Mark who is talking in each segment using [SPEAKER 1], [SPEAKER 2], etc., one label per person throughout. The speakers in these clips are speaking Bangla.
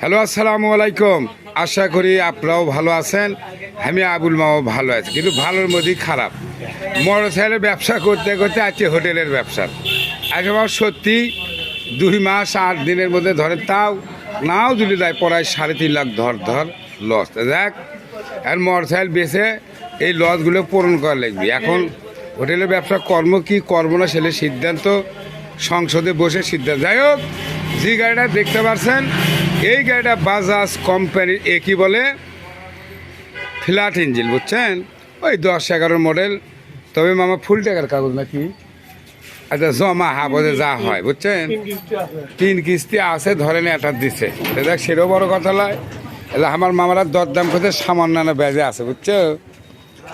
[SPEAKER 1] হ্যালো, আসসালামু আলাইকুম। আশা করি আপনারাও ভালো আছেন, আমি আবুল মাও ভালো আছি, কিন্তু ভালোর মধ্যেই খারাপ। মোটর সাইকেলের ব্যবসা করতে করতে আজকে হোটেলের ব্যবসা। একেবারে সত্যি, দুই মাস আট দিনের মধ্যে ধরে তাও, নাও যদি দেয় প্রায় সাড়ে তিন লাখ ধর ধর লস দেখ, আর মোটর সাইকেল বেছে এই লসগুলো পূরণ করা লাগবে। এখন হোটেলের ব্যবসা কর্ম কি করব না সেলে সিদ্ধান্ত সংসদে বসে সিদ্ধান্ত। যাই হোক, যে গাড়িটা দেখতে পাচ্ছেন এই গাড়িটা বাজাজ কোম্পানির একই বলে? ফ্ল্যাট ইঞ্জিন বুঝছেন? ওই দশ এগারো মডেল তবে মামা ফুল টাকার কাগজ নাকি? আচ্ছা জমা হা হাবদে যা হয় বুঝছেন? তিন কিস্তি আছে। ধরেন এটা দিছে। দেখ সেটাও বড় কথা নয় এলে আমার মামারা দরদাম করতে সামান্য বেজে আছে বুঝছ?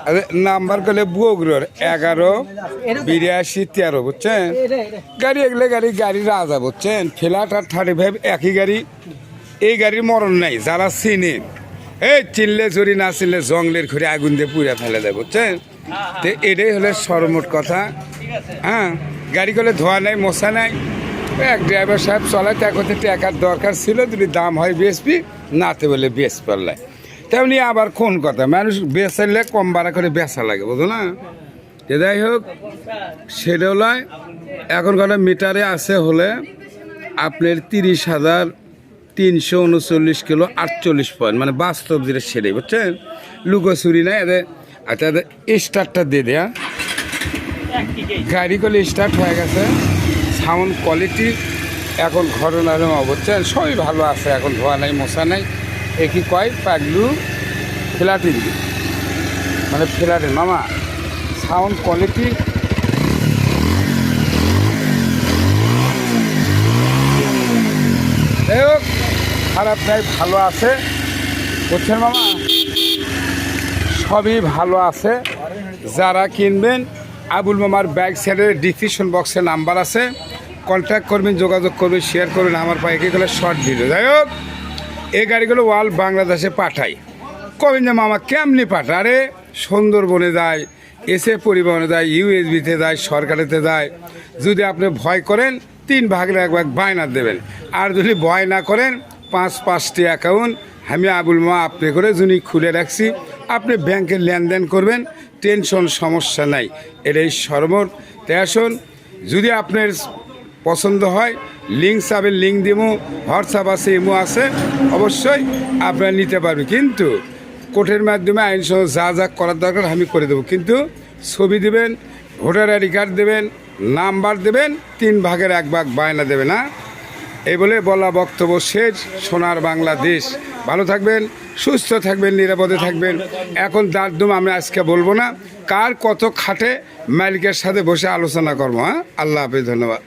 [SPEAKER 1] আরে নাম্বার করলে বগুড়োর এগারো বিরাশি তেরো বুঝছেন? গাড়ি এগুলো গাড়ি গাড়ি রাজা বুঝছেন? ফ্ল্যাট আর থার্টি ফাইভ একই গাড়ি। এই গাড়ির মরণ নাই, যারা চিনে। এই চিনলে চুরি না চিনলে জঙ্গলের ঘুরে আগুন দিয়ে পুড়ে ফেলে দেয় বুঝছেন? তো এটাই হলে সরমোট কথা। হ্যাঁ গাড়ি করলে ধোয়া নাই, মশা নাই। এক ড্রাইভার সাহেব চলায় তা করতে টাকার দরকার ছিল, যদি দাম হয় বিএসপি, নাতে বলে বেশ পারলাই তেমনি আবার কোন কথা? মানুষ বেচাইলে কম বাড়া করে বেচা লাগে, বুঝো না? যাই হোক, সেটা নয় এখন কটা মিটারে আছে হলে আপনার তিরিশ হাজার তিনশো উনচল্লিশ কিলো আটচল্লিশ পয়েন্ট মানে বাস্তব যেটা সেটাই, বুঝছেন? লুকোচুরি নাই, এদের আচ্ছা এদের স্টার্টটা দিয়ে দেয়া গাড়ি করলে স্টার্ট হয়ে গেছে। সাউন্ড কোয়ালিটি এখন ঘটনার বুঝছেন? সবই ভালো আছে, এখন ধোয়া নাই মশা নাই। একই কয়? পাগলু ফ্ল্যাটিন মানে ফ্ল্যাটের মামা সাউন্ড কোয়ালিটি যাই হোক খারাপ নাই, ভালো আছে। বুঝছেন মামা? সবই ভালো আছে। যারা কিনবেন, আবুল মামার ব্যাগ সাইডের ডিসক্রিপশন বক্সে নাম্বার আছে। কন্ট্যাক্ট করবেন, যোগাযোগ করবেন শেয়ার করবেন, আমার পায়ে গেলে শর্ট ভিডিও যাই হোক, এই গাড়িগুলো ওয়াল বাংলাদেশে পাঠাই। কবেন যে মামা কেমনি পাঠা আরে, সুন্দরবনে যায়, এসে পরিবহনে যায় ইউএসবিতে যায়, সরকারেতে যায়। যদি আপনি ভয় করেন, তিন ভাগের এক ভাগ বায়না দেবেন। আর যদি ভয় না করেন পাঁচ পাঁচটি অ্যাকাউন্ট আমি আবুল মা আপনি করে যিনি খুলে রাখছি, আপনি ব্যাংকে লেনদেন করবেন টেনশন সমস্যা নাই। এটাই সর্বর আসুন, যদি আপনার পছন্দ হয় লিঙ্ক চাবেন লিঙ্ক দিব হোয়াটসঅ্যাপ আছে ইমো আছে, অবশ্যই আপনারা নিতে পারবেন কিন্তু কোর্টের মাধ্যমে আইন সহ যা যা করার দরকার আমি করে দেবো। কিন্তু ছবি দেবেন, ভোটার আইডি কার্ড দেবেন, নাম্বার দেবেন, তিন ভাগের এক ভাগ বায়না দেবেন না। এই বলে বলা বক্তব্য শেষ। সোনার বাংলাদেশ। ভালো থাকবেন, সুস্থ থাকবেন, নিরাপদে থাকবেন। এখন দাঁড়দুম আমি আজকে বলব না। কার কত খাটে মালিকের সাথে বসে আলোচনা করব হ্যাঁ? আল্লাহ হাফিজ, ধন্যবাদ।